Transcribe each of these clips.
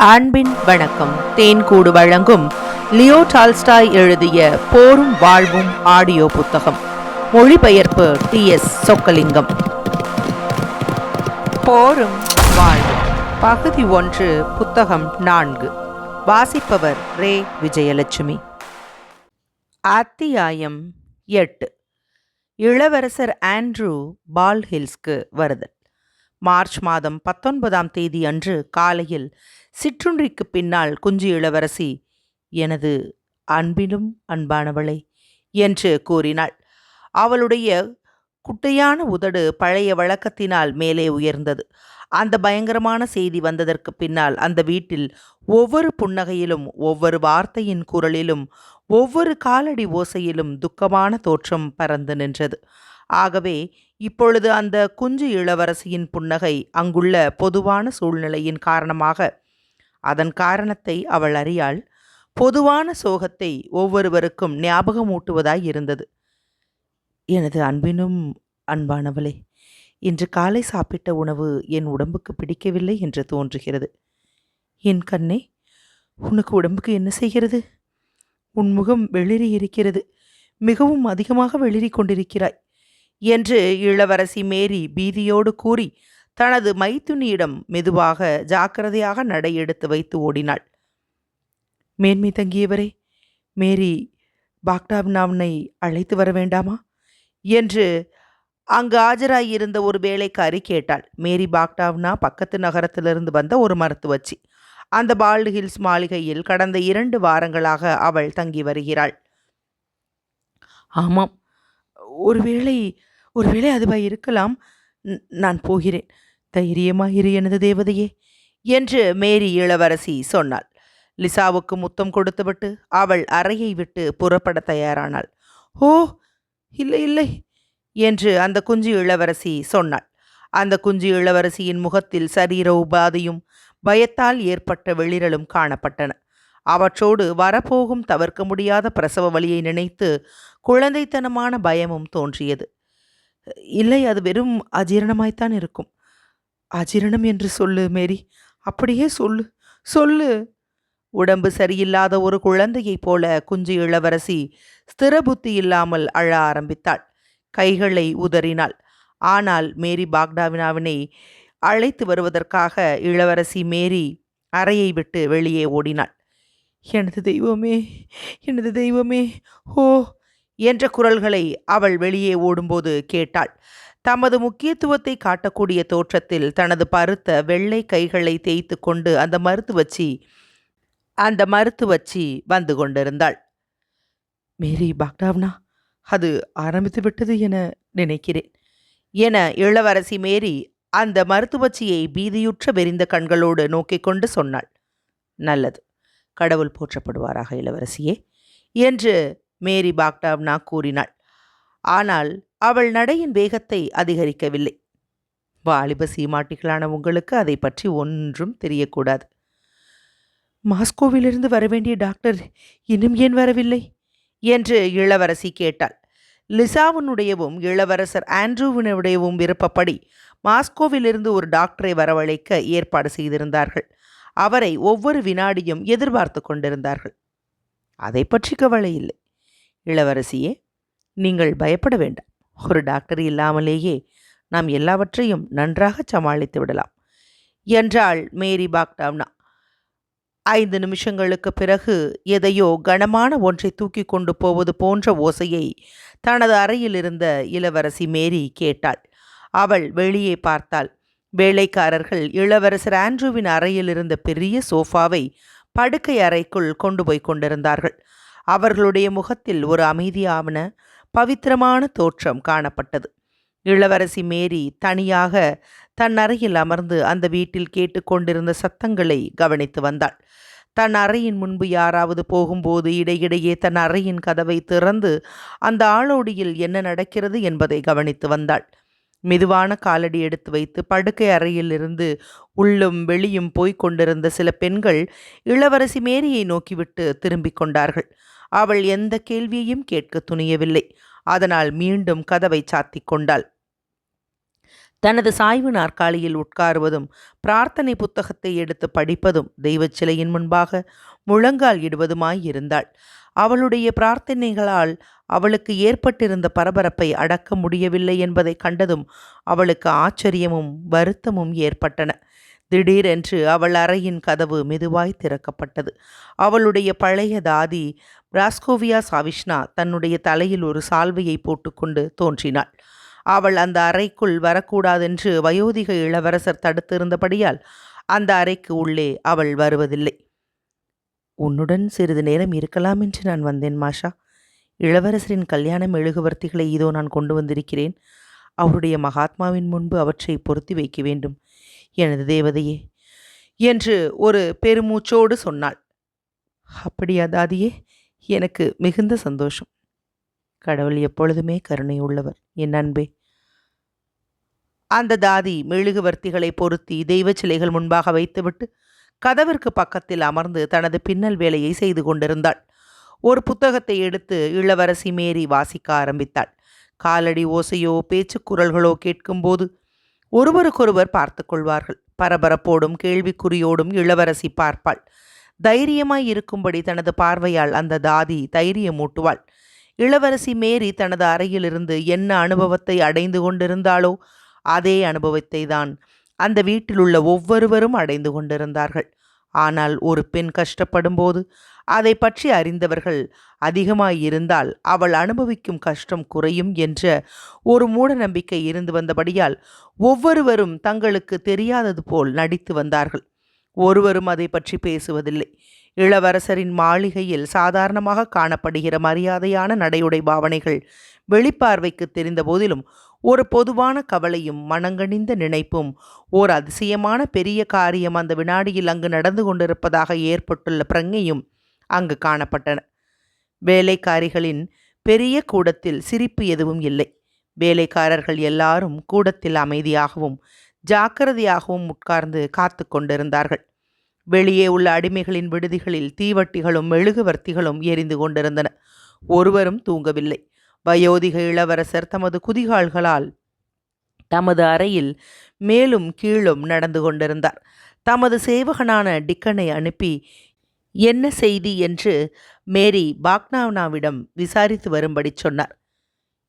அன்பின் வணக்கம். தேன்கூடு வழங்கும் லியோ டால்ஸ்டாய் எழுதிய போரும் வாழ்வும் ஆடியோ புத்தகம். மொழிபெயர்ப்பு டி எஸ் சொக்கலிங்கம். போரும் வாழ்வும். பகுதி ஒன்று புத்தகம் நான்கு. வாசிப்பவர் ரே. விஜயலட்சுமி. அத்தியாயம் எட்டு. இளவரசர் ஆண்ட்ரூ பால் ஹில்ஸ்க்கு வருதல். மார்ச் மாதம் பத்தொன்பதாம் தேதி அன்று காலையில் சிற்றுன்றிக்கு பின்னால் குஞ்சு இளவரசி எனது அன்பிலும் அன்பானவளே என்று கூறினாள். அவளுடைய குட்டையான உதடு பழைய வழக்கத்தினால் மேலே உயர்ந்தது. அந்த பயங்கரமான செய்தி வந்ததற்கு பின்னால் அந்த வீட்டில் ஒவ்வொரு புன்னகையிலும் ஒவ்வொரு வார்த்தையின் குரலிலும் ஒவ்வொரு காலடி ஓசையிலும் துக்கமான தோற்றம் பறந்து நின்றது. ஆகவே இப்பொழுது அந்த குஞ்சு இளவரசியின் புன்னகை அங்குள்ள பொதுவான சூழ்நிலையின் காரணமாக. அதன் காரணத்தை அவள் அறியாள். பொதுவான சோகத்தை ஒவ்வொருவருக்கும் ஞாபகமூட்டுவதாய் இருந்தது. எனது அன்பினும் அன்பானவளே இன்று காலை சாப்பிட்ட உணவு என் உடம்புக்கு பிடிக்கவில்லை என்று தோன்றுகிறது. என் கண்ணே உனக்கு உடம்புக்கு என்ன செய்கிறது? உன் முகம் வெளிரி இருக்கிறது மிகவும் அதிகமாக வெளிரி கொண்டிருக்கிறாய். என்று இளவரசி மேரி பீதியோடு கூறி தனது மைத்துனியிடம் மெதுவாக ஜாக்கிரதையாக நடை எடுத்து வைத்து ஓடினாள். மேன்மை தங்கியவரே மேரி பாக்டாப்னாவனை அழைத்து வர வேண்டாமா? என்று அங்கு ஆஜராயிருந்த ஒரு வேலைக்காரி கேட்டாள். மேரி பாக்டாவ்னா பக்கத்து நகரத்திலிருந்து வந்த ஒரு மருத்துவச்சி. அந்த பால்டு ஹில்ஸ் மாளிகையில் கடந்த இரண்டு வாரங்களாக அவள் தங்கி வருகிறாள். ஆமாம் ஒருவேளை ஒருவேளை அதுவாய் இருக்கலாம் நான் போகிறேன். தைரியமாயிரு எனது தேவதையே என்று மேரி இளவரசி சொன்னாள். லிசாவுக்கு முத்தம் கொடுத்துவிட்டு அவள் அறையை விட்டு புறப்பட தயாரானாள். ஓ இல்லை இல்லை என்று அந்த குஞ்சு இளவரசி சொன்னாள். அந்த குஞ்சு இளவரசியின் முகத்தில் சரீர உபாதையும் பயத்தால் ஏற்பட்ட வெளிரலும் காணப்பட்டன. அவற்றோடு வரப்போகும் தவிர்க்க முடியாத பிரசவ வழியை நினைத்து குழந்தைத்தனமான பயமும் தோன்றியது. இல்லை அது வெறும் அஜீரணமாய்த்தான் இருக்கும். அஜீரணம் என்று சொல்லு மேரி. அப்படியே சொல்லு. சொல்லு. உடம்பு சரியில்லாத ஒரு குழந்தையைப் போல குஞ்சு இளவரசி ஸ்திர புத்தி இல்லாமல் அழ ஆரம்பித்தாள். கைகளை உதறினாள். ஆனால் மேரி பாக்டாவினாவினை அழைத்து வருவதற்காக இளவரசி மேரி அறையை விட்டு வெளியே ஓடினாள். எனது தெய்வமே எனது தெய்வமே ஓ என்ற குரல்களை அவள் வெளியே ஓடும்போது கேட்டாள். தமது முக்கியத்துவத்தை காட்டக்கூடிய தோற்றத்தில் தனது பருத்த வெள்ளை கைகளை தேய்த்து கொண்டு அந்த மருத்துவச்சி அந்த மருத்துவச்சி வந்து கொண்டிருந்தாள். மேரி பாக்டாவ்னா அது ஆரம்பித்து விட்டது என நினைக்கிறேன் என இளவரசி மேரி அந்த மருத்துவச்சியை பீதியுற்ற வெறிந்த கண்களோடு நோக்கிக் கொண்டு சொன்னாள். நல்லது கடவுள் போற்றப்படுவாராக இளவரசியே என்று மேரி பாக்டாவ்னா கூறினாள். ஆனால் அவள் நடையின் வேகத்தை அதிகரிக்கவில்லை. வாலிப சீமாட்டிகளான உங்களுக்கு அதை பற்றி ஒன்றும் தெரியக்கூடாது. மாஸ்கோவிலிருந்து வரவேண்டிய டாக்டர் இன்னும் ஏன் வரவில்லை? என்று இளவரசி கேட்டாள். லிசாவினுடையவும் இளவரசர் ஆண்ட்ரூவினுடையவும் விருப்பப்படி மாஸ்கோவிலிருந்து ஒரு டாக்டரை வரவழைக்க ஏற்பாடு செய்திருந்தார்கள். அவரை ஒவ்வொரு வினாடியும் எதிர்பார்த்து கொண்டிருந்தார்கள். அதை பற்றி கவலை இல்லை. இளவரசியே நீங்கள் பயப்பட வேண்டாம். ஒரு டாக்டர் இல்லாமலேயே நாம் எல்லாவற்றையும் நன்றாக சமாளித்து விடலாம். என்றாள் மேரி பாக்டாவ்னா. ஐந்து நிமிஷங்களுக்கு பிறகு எதையோ கனமான ஒன்றை தூக்கி கொண்டு போவது போன்ற ஓசையை தனது அறையில் இருந்த இளவரசி மேரி கேட்டாள். அவள் வெளியே பார்த்தாள். வேலைக்காரர்கள் இளவரசர் ஆண்ட்ரூவின் அறையில் இருந்த பெரிய சோஃபாவை படுக்கை அறைக்குள் கொண்டு போய் கொண்டிருந்தார்கள். அவர்களுடைய முகத்தில் ஒரு அமைதியான பவித்திரமான தோற்றம் காணப்பட்டது. இளவரசி மேரி தனியாக தன் அறையில் அமர்ந்து அந்த வீட்டில் கேட்டுக்கொண்டிருந்த சத்தங்களை கவனித்து வந்தாள். தன் அறையின் முன்பு யாராவது போகும்போது இடையிடையே தன் அறையின் கதவை திறந்து அந்த ஆளோடியில் என்ன நடக்கிறது என்பதை கவனித்து வந்தாள். மெதுவான காலடி எடுத்து வைத்து படுக்கை அறையிலிருந்து உள்ளும் வெளியும் போய்க் கொண்டிருந்த சில பெண்கள் இளவரசி மேரியை நோக்கிவிட்டு திரும்பிக் கொண்டார்கள். அவள் எந்த கேள்வியையும் கேட்க துணியவில்லை. அதனால் மீண்டும் கதவை சாத்திக் கொண்டாள். தனது சாய்வு நாற்காலியில் உட்காருவதும் பிரார்த்தனை புத்தகத்தை எடுத்து படிப்பதும் தெய்வச் சிலையின் முன்பாக முழங்கால் இடுவதுமாய் இருந்தாள். அவளுடைய பிரார்த்தனைகளால் அவளுக்கு ஏற்பட்டிருந்த பரபரப்பை அடக்க முடியவில்லை என்பதை கண்டதும் அவளுக்கு ஆச்சரியமும் வருத்தமும் ஏற்பட்டன. திடீரென்று அவள் அறையின் கதவு மெதுவாய் திறக்கப்பட்டது. அவளுடைய பழைய தாதி பிராஸ்கோவியா சாவிஷ்னா தன்னுடைய தலையில் ஒரு சால்வையை போட்டுக்கொண்டு தோன்றினாள். அவள் அந்த அறைக்குள் வரக்கூடாதென்று வயோதிக இளவரசர் தடுத்திருந்தபடியால் அந்த அறைக்கு உள்ளே அவள் வருவதில்லை. உன்னுடன் சிறிது நேரம் இருக்கலாம் என்று நான் வந்தேன் மாஷா. இளவரசரின் கல்யாண மெழுகுவர்த்திகளை இதோ நான் கொண்டு வந்திருக்கிறேன். அவருடைய மகாத்மாவின் முன்பு அவற்றை பொருத்தி வைக்க வேண்டும். எனது தேவதையே! என்று ஒரு பெருமூச்சோடு சொன்னாள். அப்படியா தாதியே! எனக்கு மிகுந்த சந்தோஷம். கடவுள் எப்பொழுதுமே கருணை உள்ளவர் என் அன்பே! அந்த தாதி மெழுகுவர்த்திகளை பொருத்தி தெய்வ சிலைகள் முன்பாக வைத்துவிட்டு கதவிற்கு பக்கத்தில் அமர்ந்து தனது பின்னல் வேலையை செய்து கொண்டிருந்தாள். ஒரு புத்தகத்தை எடுத்து இளவரசி மேரி வாசிக்க ஆரம்பித்தாள். காலடி ஓசையோ பேச்சு குரல்களோ கேட்கும்போது ஒருவருக்கொருவர் பார்த்து கொள்வார்கள் பரபரப்போடும் கேள்விக்குறியோடும் இளவரசி பார்ப்பாள். தைரியமாய் இருக்கும்படி தனது பார்வையால் அந்த தாதி தைரியமூட்டுவாள். இளவரசி மேரி தனது அறையிலிருந்து என்ன அனுபவத்தை அடைந்து கொண்டிருந்தாளோ அதே அனுபவத்தை தான் அந்த வீட்டிலுள்ள ஒவ்வொருவரும் அடைந்து கொண்டிருந்தார்கள். ஆனால் ஒரு பெண் கஷ்டப்படும்போது அதை பற்றி அறிந்தவர்கள் அதிகமாயிருந்தால் அவள் அனுபவிக்கும் கஷ்டம் குறையும் என்ற ஒரு மூட நம்பிக்கை இருந்து வந்தபடியால் ஒவ்வொருவரும் தங்களுக்கு தெரியாதது போல் நடித்து வந்தார்கள். ஒருவரும் அதை பற்றி பேசுவதில்லை. இளவரசரின் மாளிகையில் சாதாரணமாக காணப்படுகிற மரியாதையான நடையுடை பாவனைகள் வெளிப்பார்வைக்கு தெரிந்த போதிலும் ஒரு பொதுவான கவலையும் மனங்கணிந்த நினைப்பும் ஓர் அதிசயமான பெரிய காரியம் அந்த வினாடியில் அங்கு நடந்து கொண்டிருப்பதாக ஏற்பட்டுள்ள பிரங்கையும் அங்கு காணப்பட்டன. வேலைக்காரிகளின் பெரிய கூடத்தில் சிரிப்பு எதுவும் இல்லை. வேலைக்காரர்கள் எல்லாரும் கூடத்தில் அமைதியாகவும் ஜாக்கிரதையாகவும் உட்கார்ந்து காத்து கொண்டிருந்தார்கள். வெளியே உள்ள அடிமைகளின் விடுதிகளில் தீவட்டிகளும் மெழுகுவர்த்திகளும் எரிந்து கொண்டிருந்தன. ஒருவரும் தூங்கவில்லை. வயோதிக இளவரசர் தமது குதிகால்களால் தமது அறையில் மேலும் கீழும் நடந்து கொண்டிருந்தார். தமது சேவகனான டிக்கனை அனுப்பி என்ன செய்தி? என்று மேரி பாக்னாவ்னாவிடம் விசாரித்து வரும்படி சொன்னார்.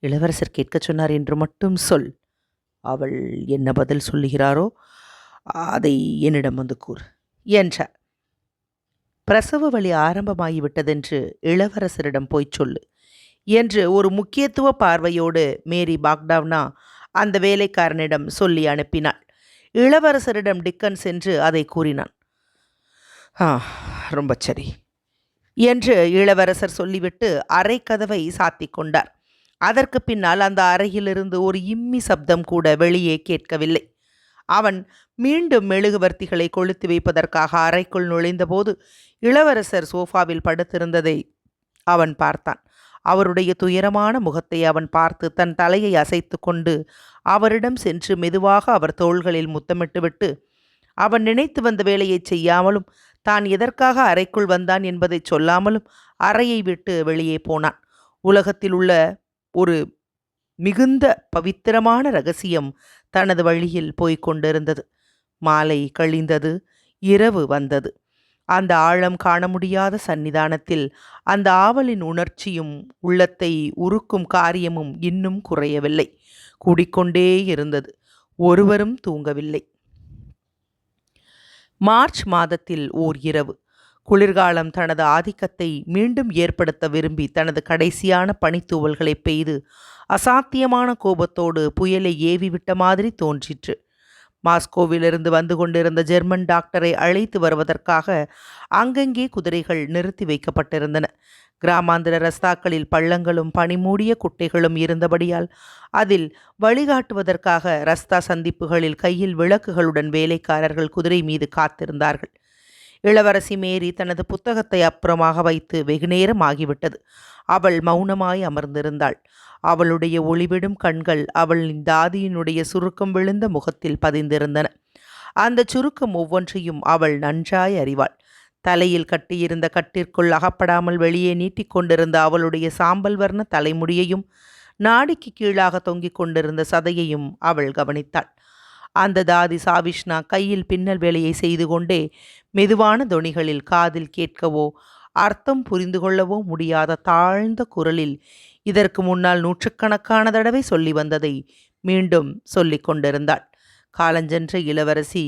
இளவரசர் கேட்கச் சொன்னார் என்று மட்டும் சொல். அவள் என்ன பதில் சொல்லுகிறாரோ அதை என்னிடம் வந்து கூறு என்றார். பிரசவ வழி ஆரம்பமாகிவிட்டதென்று இளவரசரிடம் போய் சொல்லு என்று ஒரு முக்கியத்துவ பார்வையோடு மேரி பாக்டாவ்னா அந்த வேலைக்காரனிடம் சொல்லி அனுப்பினாள். இளவரசரிடம் டிக்கன் சென்று அதை கூறினான். ஆ ரொம்ப சரி. என்று இளவரசர் சொல்லிவிட்டு அறை கதவை சாத்தி கொண்டார். அதற்கு பின்னால் அந்த அறையிலிருந்து ஒரு இம்மி சப்தம் கூட வெளியே கேட்கவில்லை. அவன் மீண்டும் மெழுகுவர்த்திகளை கொளுத்தி வைப்பதற்காக அறைக்குள் நுழைந்தபோது இளவரசர் சோஃபாவில் படுத்திருந்ததை அவன் பார்த்தான். அவருடைய துயரமான முகத்தை அவன் பார்த்து தன் தலையை அசைத்து கொண்டு அவரிடம் சென்று மெதுவாக அவர் தோள்களில் முத்தமிட்டுவிட்டு அவன் நினைத்து வந்த வேலையை செய்யாமலும் தான் எதற்காக அறைக்குள் வந்தான் என்பதை சொல்லாமலும் அறையை விட்டு வெளியே போனான். உலகத்தில் உள்ள ஒரு மிகுந்த பவித்திரமான ரகசியம் தனது வழியில் போய்க் கொண்டிருந்தது. மாலை கழிந்தது இரவு வந்தது. அந்த ஆழம் காண முடியாத சன்னிதானத்தில் அந்த ஆவலின் உணர்ச்சியும் உள்ளத்தை உருக்கும் காரியமும் இன்னும் குறையவில்லை. கூடிக்கொண்டே இருந்தது. ஒருவரும் தூங்கவில்லை. மார்ச் மாதத்தில் ஓர் இரவு. குளிர்காலம் தனது ஆதிக்கத்தை மீண்டும் ஏற்படுத்த விரும்பி தனது கடைசியான பனித்தூவல்களை பெய்து அசாத்தியமான கோபத்தோடு புயலை ஏவிவிட்ட மாதிரி தோன்றிற்று. மாஸ்கோவிலிருந்து வந்து கொண்டிருந்த ஜெர்மன் டாக்டரை அழைத்து வருவதற்காக அங்கங்கே குதிரைகள் நிறுத்தி வைக்கப்பட்டிருந்தன. கிராமாந்திர ரஸ்தாக்களில் பள்ளங்களும் பனிமூடிய குட்டைகளும் இருந்தபடியால் அதில் வழிகாட்டுவதற்காக ரஸ்தா சந்திப்புகளில் கையில் விளக்குகளுடன் வேலைக்காரர்கள் குதிரை மீது காத்திருந்தார்கள். இளவரசி மேரி தனது புத்தகத்தை அப்புறமாக வைத்து வெகுநேரம் ஆகிவிட்டது. அவள் மௌனமாய் அமர்ந்திருந்தாள். அவளுடைய ஒளிவிடும் கண்கள் அவளின் தாதியினுடைய சுருக்கம் விழுந்த முகத்தில் பதிந்திருந்தன. அந்த சுருக்கம் ஒவ்வொன்றையும் அவள் நன்றாய் அறிவாள். தலையில் கட்டியிருந்த கட்டிற்குள் அகப்படாமல் வெளியே நீட்டிக்கொண்டிருந்த அவளுடைய சாம்பல் வர்ண தலைமுடியையும் நாடிக்கு கீழாக தொங்கிக் கொண்டிருந்த சதையையும் அவள் கவனித்தாள். அந்த தாதி சாவிஷ்ணா கையில் பின்னல் வேலையை செய்து கொண்டே மெதுவான தொனிகளில் காதில் கேட்கவோ அர்த்தம் புரிந்து கொள்ளவோ முடியாத தாழ்ந்த குரலில் இதற்கு முன்னால் நூற்றுக்கணக்கான தடவை சொல்லி வந்ததை மீண்டும் சொல்லிக் கொண்டிருந்தாள். காலஞ்சென்ற இளவரசி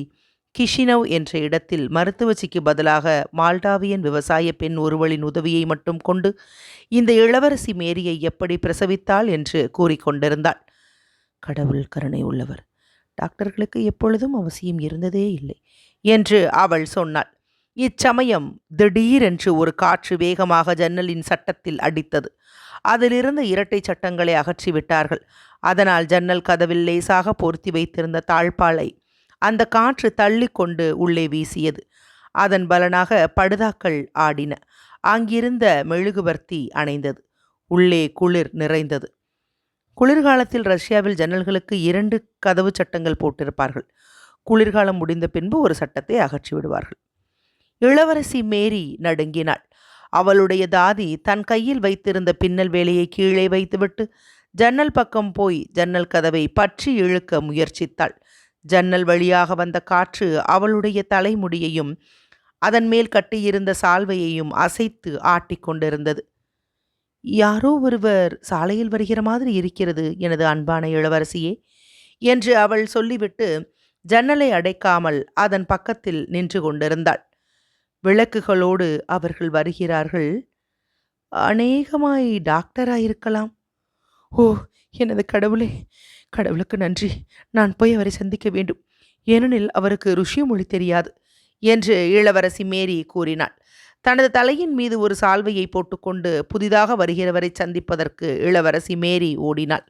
கிஷினவ் என்ற இடத்தில் மருத்துவச்சிக்கு பதிலாக மால்டாவியன் விவசாய பெண் ஒருவளின் உதவியை மட்டும் கொண்டு இந்த இளவரசி மேரியை எப்படி பிரசவித்தாள் என்று கூறிக்கொண்டிருந்தாள் கடவுள் கருணை உள்ளவர். டாக்டர்களுக்கு எப்பொழுதும் அவசியம் இருந்ததே இல்லை என்று அவள் சொன்னாள். இச்சமயம் திடீரென்று ஒரு காற்று வேகமாக ஜன்னலின் சட்டத்தில் அடித்தது. அதிலிருந்த இரட்டை சட்டங்களை அகற்றிவிட்டார்கள். அதனால் ஜன்னல் கதவில் லேசாக பொருத்தி வைத்திருந்த தாழ்பாலை அந்த காற்று தள்ளி கொண்டு உள்ளே வீசியது. அதன் பலனாக படுதாக்கள் ஆடின. அங்கிருந்த மெழுகுவர்த்தி அணைந்தது. உள்ளே குளிர் நிறைந்தது. குளிர்காலத்தில் ரஷ்யாவில் ஜன்னல்களுக்கு இரண்டு கதவு சட்டங்கள் போட்டிருப்பார்கள். குளிர்காலம் முடிந்த பின்பு ஒரு சட்டத்தை அகற்றி விடுவார்கள் இளவரசி மேரி நடுங்கினாள். அவளுடைய தாதி தன் கையில் வைத்திருந்த பின்னல் வேலையை கீழே வைத்துவிட்டு ஜன்னல் பக்கம் போய் ஜன்னல் கதவை பற்றி இழுக்க முயற்சித்தாள். ஜன்னல் வழியாக வந்த காற்று அவளுடைய தலைமுடியையும் அதன் மேல் கட்டியிருந்த சால்வையையும் அசைத்து ஆட்டிக்கொண்டிருந்தது யாரோ ஒருவர் சாலையில் வருகிற மாதிரி இருக்கிறது எனது அன்பான இளவரசியே என்று அவள் சொல்லிவிட்டு ஜன்னலை அடைக்காமல் அதன் பக்கத்தில் நின்று கொண்டிருந்தாள். விளக்குகளோடு அவர்கள் வருகிறார்கள். அநேகமாய் டாக்டராயிருக்கலாம். ஓ எனது கடவுளே கடவுளுக்கு நன்றி. நான் போய் அவரை சந்திக்க வேண்டும். ஏனெனில் அவருக்கு ருஷிய மொழி தெரியாது என்று இளவரசி மேரி கூறினாள். தனது தலையின் மீது ஒரு சால்வையை போட்டுக்கொண்டு புதிதாக வருகிறவரை சந்திப்பதற்கு இளவரசி மேரி ஓடினாள்.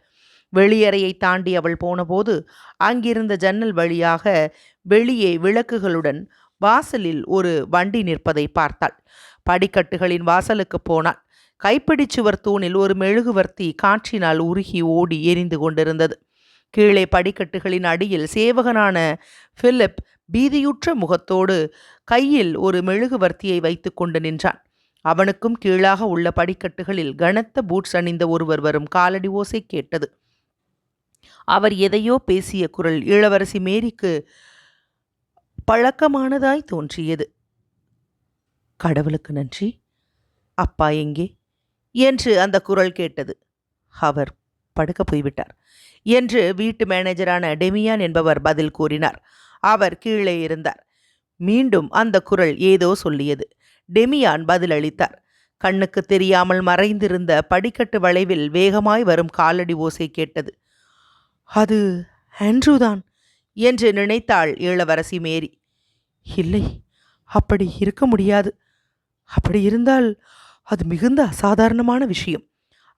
வெளியறையை தாண்டி அவள் போனபோது அங்கிருந்த ஜன்னல் வழியாக வெளியே விளக்குகளுடன் வாசலில் ஒரு வண்டி நிற்பதை பார்த்தாள். படிக்கட்டுகளின் வாசலுக்கு போனான் கைப்பிடிச்சுவர் தூணில் ஒரு மெழுகுவர்த்தி காற்றினால் உருகி ஓடி எரிந்து கொண்டிருந்தது. கீழே படிக்கட்டுகளின் அடியில் சேவகனான பிலிப் பீதியுற்ற முகத்தோடு கையில் ஒரு மெழுகுவர்த்தியை வைத்து கொண்டு நின்றான். அவனுக்கும் கீழாக உள்ள படிக்கட்டுகளில் கனத்த பூட்ஸ் அணிந்த ஒருவர் வரும் காலடி ஓசை கேட்டது. அவர் எதையோ பேசிய குரல் இளவரசி மேரிக்கு பழக்கமானதாய் தோன்றியது. கடவுளுக்கு நன்றி. அப்பா எங்கே? என்று அந்த குரல் கேட்டது. அவர் படுக்க போய்விட்டார். என்று வீட்டு மேனேஜரான டெமியான் என்பவர் பதில் கூறினார். அவர் கீழே இருந்தார். மீண்டும் அந்த குரல் ஏதோ சொல்லியது. டெமியான் பதிலளித்தார் கண்ணுக்கு தெரியாமல் மறைந்திருந்த படிக்கட்டு வளைவில் வேகமாய் வரும் காலடி ஓசை கேட்டது. அது ஆண்ட்ரூதான் என்று நினைத்தாள் இளவரசி மேரி. இல்லை அப்படி இருக்க முடியாது. அப்படி இருந்தால் அது மிகுந்த அசாதாரணமான விஷயம்.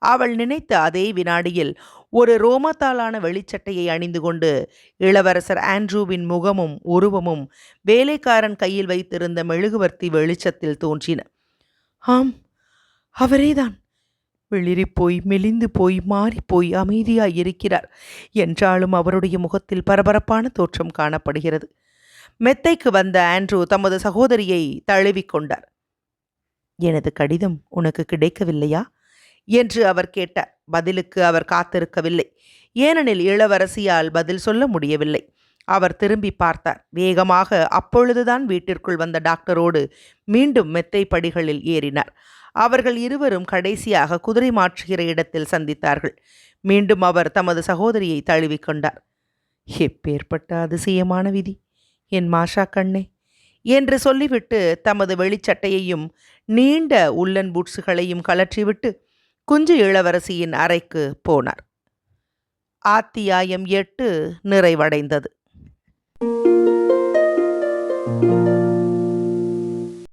அவள் நினைத்த அதே வினாடியில் ஒரு ரோமத்தாலான வெளிச்சட்டையை அணிந்து கொண்டு இளவரசர் ஆண்ட்ரூவின் முகமும் உருவமும் வேலைக்காரன் கையில் வைத்திருந்த மெழுகுவர்த்தி வெளிச்சத்தில் தோன்றின. ஆம் அவரேதான். வெளிரிப்போய் மெலிந்து போய் மாறிப்போய் அமைதியாய் இருக்கிறார் என்றாலும் அவருடைய முகத்தில் பரபரப்பான தோற்றம் காணப்படுகிறது. மெத்தைக்கு வந்த ஆண்ட்ரூ தமது சகோதரியை தழுவிக்கொண்டார் எனது கடிதம் உனக்கு கிடைக்கவில்லையா? என்று அவர் கேட்டார் பதிலுக்கு அவர் காத்திருக்கவில்லை. ஏனெனில் இளவரசியால் பதில் சொல்ல முடியவில்லை. அவர் திரும்பி பார்த்தார். வேகமாக அப்பொழுதுதான் வீட்டிற்குள் வந்த டாக்டரோடு மீண்டும் மெத்தை படிகளில் ஏறினார். அவர்கள் இருவரும் கடைசியாக குதிரை மாற்றுகிற இடத்தில் சந்தித்தார்கள். மீண்டும் அவர் தமது சகோதரியை தழுவிக்கொண்டார் எப்பேற்பட்ட அதிசயமான விதி. என் மாஷா கண்ணே. என்று சொல்லிவிட்டு தமது வெளிச்சட்டையையும் நீண்ட உள்ளன் பூட்ஸுகளையும் கலற்றிவிட்டு குஞ்சு இளவரசியின் அறைக்கு போனார். ஆத்தியாயம் எட்டு நிறைவடைந்தது.